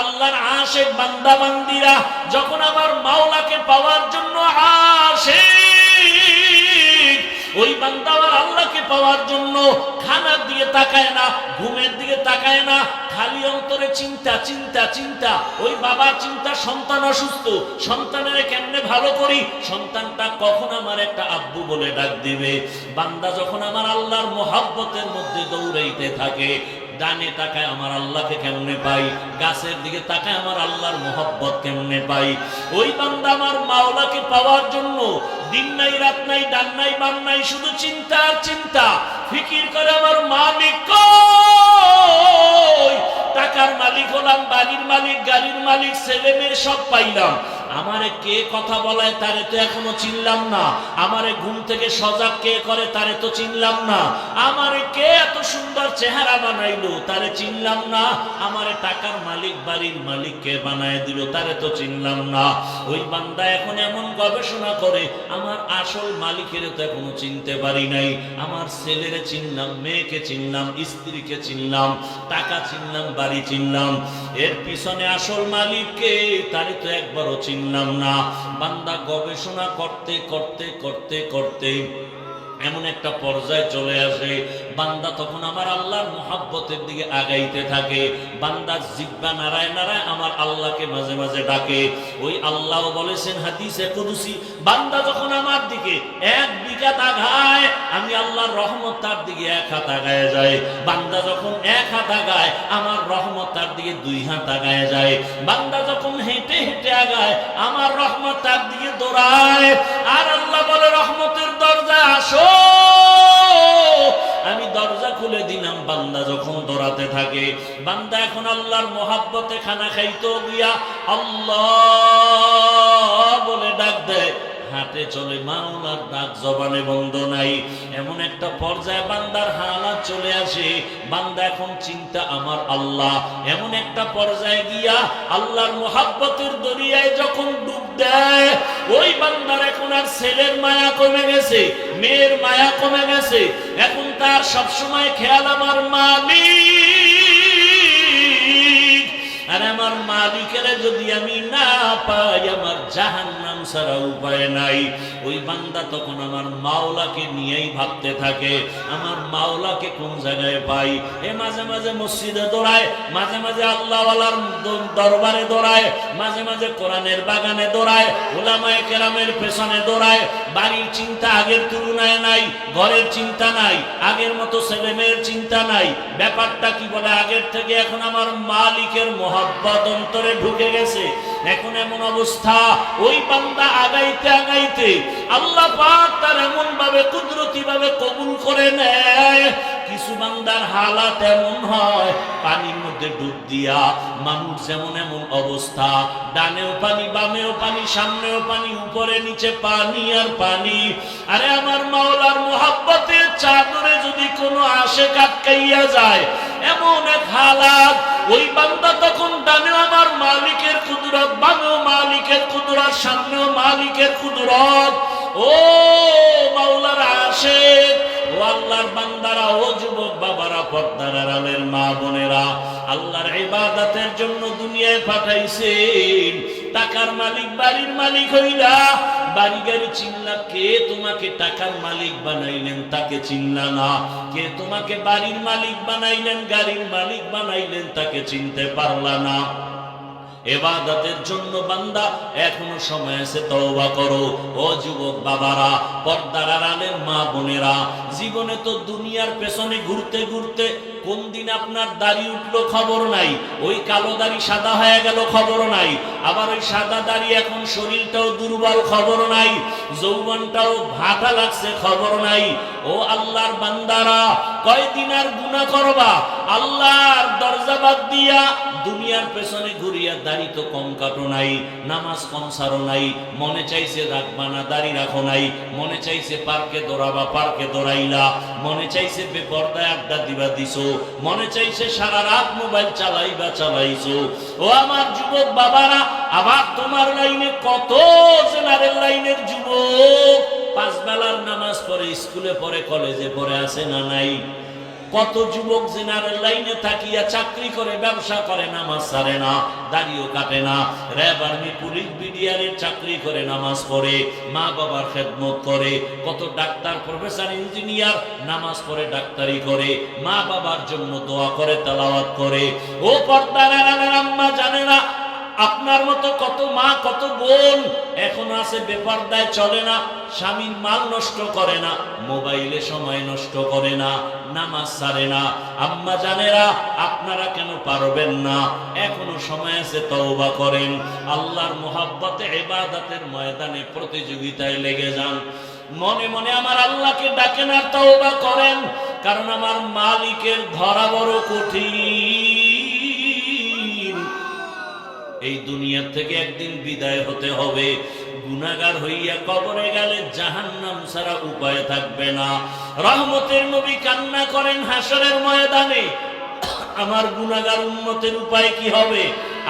আল্লাহর আশেক বান্দা বান্দিরা যখন আমার মাওলাকে পাওয়ার জন্য আসে ওই বান্দা আমার আল্লাহকে পাওয়ার জন্য খানার দিকে তাকায় না, ঘুমের দিকে তাকায় না, খালি অন্তরে চিন্তা চিন্তা চিন্তা। ওই বাবা চিন্তা, সন্তান অসুস্থ। সন্তানের কেমনে ভালো করি? সন্তানটা কখন আমার একটা আব্বু বলে ডাক দিবে? বান্দা যখন আমার আল্লাহর মোহাব্বতের মধ্যে দৌড়াইতে থাকে ডানে তাকায় আমার আল্লাহকে কেমনে পাই? গাছের দিকে তাকায় আমার আল্লাহর মোহব্বত কেমনে পাই? ওই বান্দা আমার মাওলাকে পাওয়ার জন্য দিন নাই, রাত নাই ডান নাই বাম নাই, শুধু চিন্তা আর চিন্তা। ফিকির করে আমার মালিক টাকার মালিক হলাম, বাড়ির মালিক, গাড়ির মালিক ছেলে মেয়ে সব পাইলাম। আমারে কে কথা বলায় তারে তো এখনও চিনলাম না। আমারে ঘুম থেকে সজাগ কে করে তারে তো চিনলাম না। আমারে কে এত সুন্দর চেহারা বানাইলো তারে চিনলাম না। আমারে টাকার মালিক, বাড়ির মালিক কে বানায় দিল তারে তো চিনলাম না। ওই বান্দা এখন এমন গবেষণা করে, আমার আসল মালিকের তো এখনও চিনতে পারি নাই। আমার ছেলেরে চিনলাম, মেয়েকে চিনলাম, স্ত্রীকে চিনলাম, টাকা চিনলাম, বাড়ি চিনলাম। এর পিছনে আসল মালিককে তারে তো একবারও চিনলাম না। বান্দা গবেষণা করতে করতে করতে করতে এমন একটা পর্যায়ে চলে আসে। বান্দা তখন আমার আল্লাহর মোহাব্বতের দিকে আগাইতে থাকে। বান্দার জিব্বা নারায় নারায় আমার আল্লাহকে মাঝে মাঝে ডাকে। ওই আল্লাহ বলেছেন, হাদিসে কুদুসি, বান্দা যখন আমার দিকে এক বিঘা তাগায় আমি আল্লাহর রহমত তার দিকে এক হাত আগায় যায় বান্দা যখন এক হাত আগায়, আমার রহমত তার দিকে দুই হাত আগায় যায়। বান্দা যখন হেঁটে হেঁটে আগায়, আমার রহমত তার দিকে দৌড়ায়। আর আল্লাহ বলে, রহমতের দরজা, আসো। আমি দরজা খুলে দিলাম, বান্দা যখন দৌড়াতে থাকে। বান্দা এখন আল্লাহর মোহাব্বতে খানা খাইতো গিয়া আল্লাহ বলে, ডাক দেয় হাটে চলে, মাওলার ডাক জবানে বন্ধ নাই। এমন একটা পর্যায়ে বান্দার হালাত চলে আসে, বান্দা এখন চিন্তা, আমার আল্লাহ। এমন একটা পর্যায়ে গিয়া আল্লাহর মোহাব্বতের দরিয়ায় যখন ডুব দেয়, ওই বান্দার এখন আর ছেলের মায়া কমে গেছে, মেয়ের মায়া কমে গেছে। এখন তার সবসময় খেয়াল আমার মা মালিক। আর আমার মালিকের যদি আমি না পাই, আমার জাহান নাম ছাড়া উপায় নাই। ওই বান্দা তখন আমার মাওলাকে নিয়েই ভাবতে থাকে, আমার মাওলাকে কোন জায়গায় পাই? এ মাঝে মাঝে মসজিদে দৌড়ায়, মাঝে মাঝে আল্লাহওয়ালার দরবারে দৌড়ায়, মাঝে মাঝে কোরআনের বাগানে দৌড়ায় ওলামায়ে কেরামের পেছনে দৌড়ায়, বাড়ির চিন্তা আগের তুলনায় নাই, ঘরের চিন্তা নাই, আগের মতো ছেলে মেয়ের চিন্তা নাই। ব্যাপারটা কি বলে? আগের থেকে এখন আমার মালিকের মোহাব্বত অন্তরে ঢুকে গেছে। এখন এমন অবস্থা, ওই বান্দা আগাইতে আগাইতে আল্লাহ পাক তার এমন ভাবে কুদরতি ভাবে কবুল করে নেয়। কিছু বান্দার হালাত এমন হয়, পানির মধ্যে ডুব দিয়া মানুষ যেমন এমন অবস্থা, ডানেও পানি, বামেও পানি, সামনেও পানি, উপরে নিচে পানি আর পানি। আরে আমার মাওলার মোহাব্বতের চাদরে যদি কোনো আশে কাটকাইয়া যায়, এমন ওই বান্দা তখন ডানেও আমার মালিকের কুদরত, বামেও মালিকের কুদরত, সামনেও মালিকের কুদরত। ও মাওলার আসে আল্লাহর বান্দারা, ও যুবক বাবারা, পর্দার আড়ালের মা বোনেরা, আল্লাহর ইবাদতের জন্য দুনিয়ায় পাঠাইছেন। টাকার মালিক, বাড়ির মালিক হইলা বাড়ি গাড়ি চিনলা, কে তোমাকে টাকার মালিক বানাইলেন তাকে চিনলা না। কে তোমাকে বাড়ির মালিক বানাইলেন, গাড়ির মালিক বানাইলেন তাকে চিনতে পারলা না। এবাদতের জন্য বান্দা, এখনও সময় আছে, তওবা করো। ও যুবক বাবারা, পর্দার আড়ালের মা বোনেরা, জীবনে তো দুনিয়ার পেছনে ঘুরতে ঘুরতে কোন দিন আপনার দাড়ি উঠল খবর নাই, ওই কালো দাড়ি সাদা হয়ে গেল খবর নাই, আবার ওই সাদা দাড়ি এখন শরীরটাও দুর্বল খবর নাই, যৌবনটাও ভাটা লাগছে খবর নাই। ও আল্লাহর বান্দারা, কয়দিন আর গুণা করবা? আল্লাহর দরজা বাদ দিয়া দুনিয়ার পেছনে ঘুরিয়া দাড়ি তো কম কাটো নাই, নামাজ কম সারো নাই, মনে চাইছে রাখবা দাড়ি রাখো নাই, মনে চাইছে পার্কে দৌড়াবা, পার্কে দৌড়াইলা, মনে চাইছে বেপর্দায় আড্ডা দিবা দিছো, মনে চাইছে সারা রাত মোবাইল চালাইবা চালাইছো। ও আমার যুবক বাবারা, আবার তোমার লাইনে কত জেনারেল লাইনের যুবক? পাঁচ বেলার নামাজ পড়ে, স্কুলে পড়ে, কলেজে পড়ে, আছে না নাই? কত যুবক জেনারেল লাইনে থাকিয়া চাকরি করে, ব্যবসা করে, নামাজ সারে না, দাড়িও কাটে না। র্যাব আর্মি, পুলিশ বিডিআরের চাকরি করে, নামাজ পড়ে, মা বাবার খেদমত করে, কত ডাক্তার, প্রফেসর, ইঞ্জিনিয়ার, নামাজ পড়ে, ডাক্তারি করে, মা বাবার জন্য দোয়া করে, তালাওয়াত করে। ও পর্দার আম্মা জানে না আপনার মতো কত মা, কত বোন এখন আছে বেপর্দায় চলে না, স্বামীর মাল নষ্ট করে না, মোবাইলে সময় নষ্ট করে না, নামাজ সারে না। আম্মা জানেরা, আপনারা কেন পারবেন না? এখনও সময় আছে তওবা করেন। আল্লাহর মোহাব্বতে ইবাদতের ময়দানে প্রতিযোগিতায় লেগে যান। মনে মনে আমার আল্লাহকে ডাকেন আর তওবা করেন, কারণ আমার মালিকের ধরা বড় কঠিন। এই দুনিয়া থেকে একদিন বিদায় হতে হবে। গুনাগার হইয়া কবরে গেলে জাহান্নাম ছাড়া উপায় থাকবে না। রহমতের নবী কান্না করেন হাসরের ময়দানে। আমার গুনাগার উন্মতের উপায় কি হবে?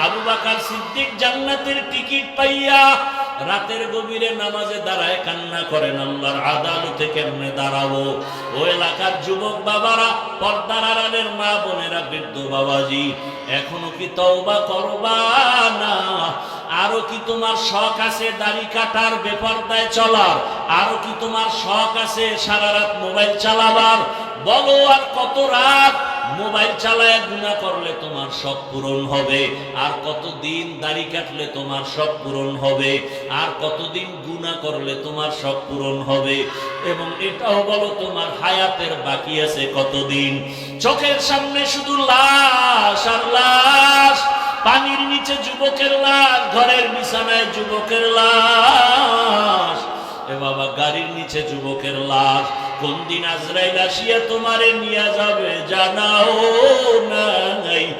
আবু বাকার সিদ্দিক জান্নাতের টিকিট পাইয়া রাতের গভীরে নামাজে দাঁড়ায় কান্না করেন। আল্লাহর আদালতে কেমনে দাঁড়াবো? ও এলাকার যুবক বাবারা, পর্দার আড়ালের মা বোনেরা, বৃদ্ধ বাবাজি, এখনও কি তওবা করবা না? আরও কি তোমার শখ আছে দাড়ি কাটার বেপর্দায় চলার? আরও কি তোমার শখ আছে সারা রাত মোবাইল চালাবার? বলো আর কত রাত মোবাইল চালায় গুণা করলে তোমার শখ পূরণ হবে। আর কতদিন দাড়ি কাটলে তোমার শখ পূরণ হবে। আর কতদিন গুণা করলে তোমার শখ পূরণ হবে। এবং এটাও বলো তোমার হায়াতের বাকি আছে কতদিন? চোখের সামনে শুধু লাশ আর লাশ, পানির নিচে যুবকের লাশ, ঘরের বিছানায় যুবকের লাশ। এ বাবা, গাড়ির নিচে যুবকের লাশ। কোন দিন আজরাইল আসিয়া তোমারে নিয়ে যাবে? জানাও নাই।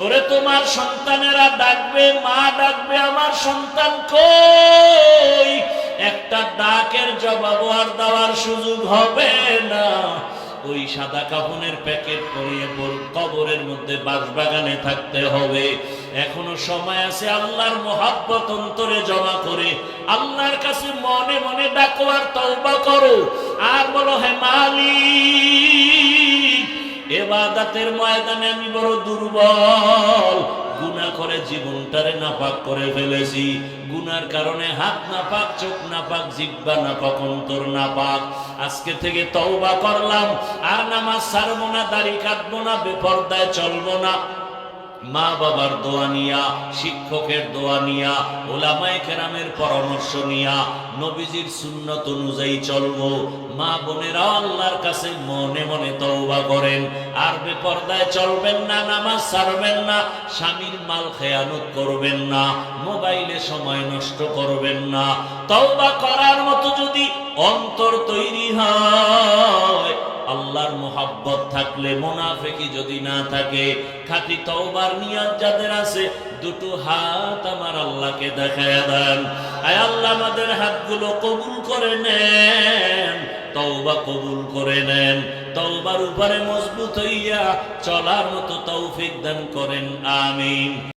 ওরে, তোমার সন্তানেরা ডাকবে, মা ডাকবে, আমার সন্তান কই? একটা ডাকের জবাব আর দেওয়ার সুযোগ হবে না। ওই সাদা কাপনের প্যাকেট পরিয়ে বল, কবরের মধ্যে বাঁশবাগানে থাকতে হবে। এখনও সময় আছে আল্লাহর মোহাব্বত অন্তরে জমা করে। আল্লাহর কাছে মনে মনে ডাকো আর তওবা করো। আর বলো, হে মালিক, এবাদাতের ময়দানে আমি বড় দুর্বল। গুনাহ করে জীবনটারে নাপাক করে ফেলেছি। গুনার কারণে হাত নাপাক, চোখ নাপাক জিব্বা নাপাক, অন্তর নাপাক। আজকে থেকে তওবা করলাম। আর নামাজ ছাড়বো না, দাড়ি কাটবো না, বেপর্দায় চলবো না। মা বাবার দোয়া নিয়া, শিক্ষকের দোয়া নিয়া, ওলামায়ে কেরামের পরামর্শ নিয়া, নবীজির সুন্নত অনুযায়ী চলবো। মা বোনেরা আল্লাহর কাছে মনে মনে তওবা করেন। আর বেপর্দায় চলবেন না, নামাজ ছাড়বেন না, স্বামীর মাল খেয়ানত করবেন না, মোবাইলে সময় নষ্ট করবেন না। তওবা করার মতো যদি অন্তর তৈরি হয় আল্লাহর মোহাব্বত থাকলে মোনাফেকি যদি না থাকে, খাঁটি তওবার নিয়ত যাদের আছে, দুটো হাত আমার আল্লাহকে দেখায় দেন। আয় আল্লাহ, আমাদের হাতগুলো কবুল করে নেন, তওবা কবুল করে নেন। তওবার উপরে মজবুত হইয়া চলার মতো তৌফিক দান করেন, আমিন।